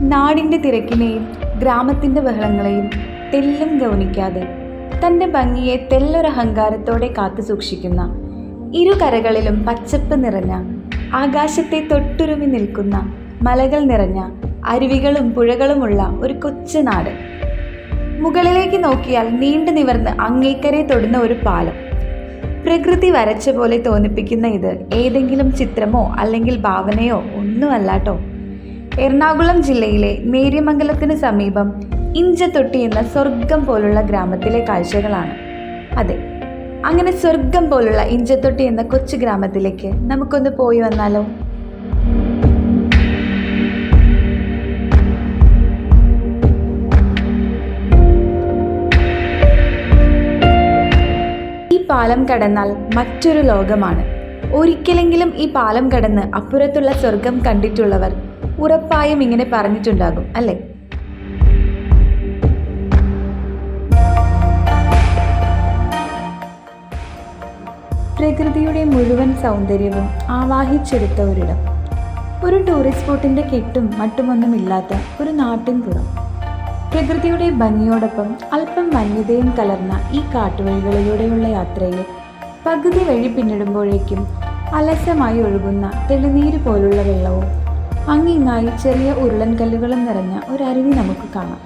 നാടിന്റെ തിരക്കിനെയും ഗ്രാമത്തിന്റെ ബഹളങ്ങളെയും തെല്ലും ഗൗനിക്കാതെ തന്റെ ഭംഗിയെ തെല്ലൊരഹങ്കാരത്തോടെ കാത്തു സൂക്ഷിക്കുന്ന ഇരുകരകളിലും പച്ചപ്പ് നിറഞ്ഞ ആകാശത്തെ തൊട്ടുരുമി നിൽക്കുന്ന മലകൾ നിറഞ്ഞ അരുവികളും പുഴകളുമുള്ള ഒരു കൊച്ചു നാട്. മുകളിലേക്ക് നോക്കിയാൽ നീണ്ടു നിവർന്ന് അങ്ങേക്കരെ തൊടുന്ന ഒരു പാലം. പ്രകൃതി വരച്ച പോലെ തോന്നിപ്പിക്കുന്ന ഇത് ഏതെങ്കിലും ചിത്രമോ അല്ലെങ്കിൽ ഭാവനയോ ഒന്നുമല്ലാട്ടോ. എറണാകുളം ജില്ലയിലെ നേര്യമംഗലത്തിന് സമീപം ഇഞ്ചത്തൊട്ടി എന്ന സ്വർഗം പോലുള്ള ഗ്രാമത്തിലെ കാഴ്ചകളാണ്. അതെ അങ്ങനെ സ്വർഗം പോലുള്ള ഇഞ്ചത്തൊട്ടി എന്ന കൊച്ചു ഗ്രാമത്തിലേക്ക് നമുക്കൊന്ന് പോയി വന്നാലോ? ഈ പാലം കടന്നാൽ മറ്റൊരു ലോകമാണ്. ഒരിക്കലെങ്കിലും ഈ പാലം കടന്ന് അപ്പുറത്തുള്ള സ്വർഗം കണ്ടിട്ടുള്ളവർ ഉറപ്പായും ഇങ്ങനെ പറഞ്ഞിട്ടുണ്ടാകും അല്ലേ? പ്രകൃതിയുടെ മുഴുവൻ സൗന്ദര്യവും ആവാഹിച്ചെടുത്ത ഒരിടം. ഒരു ടൂറിസ്റ്റ് സ്പോട്ടിന്റെ കെട്ടും മറ്റുമൊന്നുമില്ലാത്ത ഒരു നാട്ടിൻപുറം. പ്രകൃതിയുടെ ഭംഗിയോടൊപ്പം അല്പം വന്യതയും കലർന്ന ഈ കാട്ടുവഴികളിലൂടെയുള്ള യാത്രയിൽ പകുതി വഴി പിന്നിടുമ്പോഴേക്കും അലസമായി ഒഴുകുന്ന തെളിനീര് പോലുള്ള വെള്ളവും അങ്ങിങ്ങായി ചെറിയ ഉരുളൻ കല്ലുകളും നിറഞ്ഞ ഒരു അരുവി നമുക്ക് കാണാം.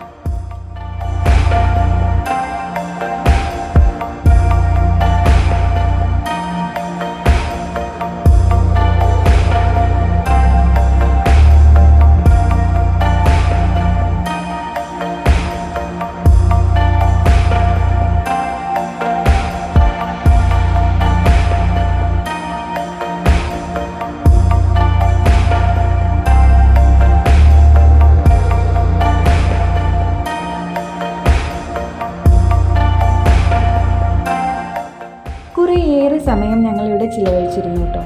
സമയം ഞങ്ങൾ ഇവിടെ ചിലവഴിച്ചിരുന്നു കേട്ടോ.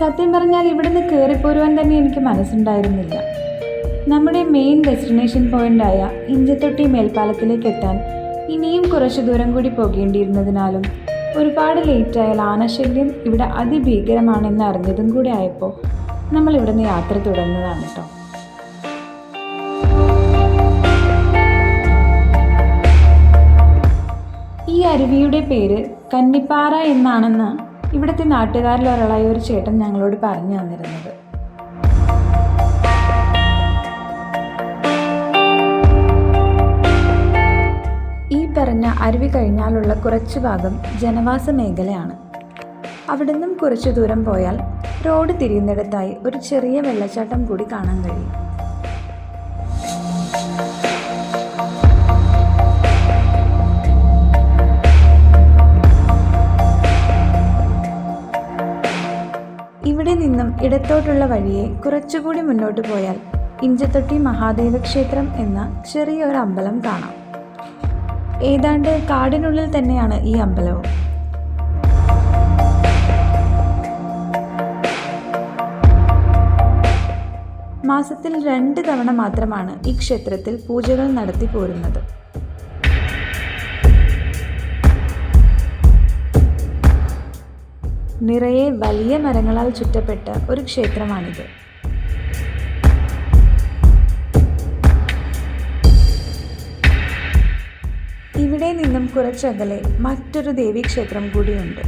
സത്യം പറഞ്ഞാൽ ഇവിടുന്ന് കയറിപ്പോരുവാൻ തന്നെ എനിക്ക് മനസ്സുണ്ടായിരുന്നില്ല. നമ്മുടെ മെയിൻ ഡെസ്റ്റിനേഷൻ പോയിന്റായ ഇഞ്ചത്തൊട്ടി മേൽപ്പാലത്തിലേക്ക് എത്താൻ ഇനിയും കുറച്ചു ദൂരം കൂടി പോകേണ്ടിയിരുന്നതിനാലും ഒരുപാട് ലേറ്റായാൽ ആനശല്യം ഇവിടെ അതിഭീകരമാണെന്ന് അറിഞ്ഞതും കൂടി ആയപ്പോൾ നമ്മൾ ഇവിടുന്ന് യാത്ര തുടങ്ങുന്നതാണ് കേട്ടോ. ഈ അരുവിയുടെ പേര് കന്നിപ്പാറ എന്നാണെന്ന് ഇവിടുത്തെ നാട്ടുകാരിൽ ഒരാളായ ഒരു ചേട്ടൻ ഞങ്ങളോട് പറഞ്ഞു തന്നിരുന്നത്. പറഞ്ഞ അരുവി കഴിഞ്ഞാലുള്ള കുറച്ച് ഭാഗം ജനവാസ മേഖലയാണ്. അവിടെ നിന്നും കുറച്ചു ദൂരം പോയാൽ റോഡ് തിരിയുന്നിടത്തായി ഒരു ചെറിയ വെള്ളച്ചാട്ടം കൂടി കാണാൻ കഴിയും. ഇവിടെ നിന്നും ഇടത്തോട്ടുള്ള വഴിയെ കുറച്ചുകൂടി മുന്നോട്ട് പോയാൽ ഇഞ്ചത്തൊട്ടി മഹാദേവ ക്ഷേത്രം എന്ന ചെറിയൊരു അമ്പലം കാണാം. ഏതാണ്ട് കാടിനുള്ളിൽ തന്നെയാണ് ഈ അമ്പലവും. മാസത്തിൽ രണ്ട് തവണ മാത്രമാണ് ഈ ക്ഷേത്രത്തിൽ പൂജകൾ നടത്തി പോരുന്നത്. നിറയെ വലിയ മരങ്ങളാൽ ചുറ്റപ്പെട്ട ഒരു ക്ഷേത്രമാണിത്. കുറച്ചകലെ മറ്റൊരു ദേവീക്ഷേത്രം കൂടിയുണ്ട്.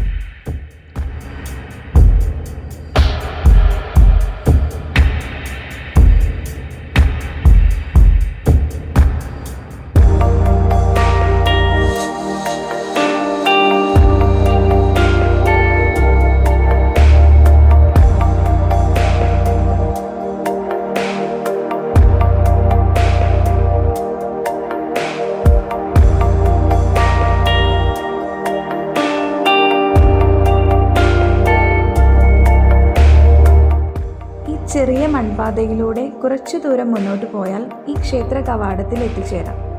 ചെറിയ മൺപാതയിലൂടെ കുറച്ചു ദൂരം മുന്നോട്ട് പോയാൽ ഈ ക്ഷേത്ര കവാടത്തിൽ എത്തിച്ചേരാം.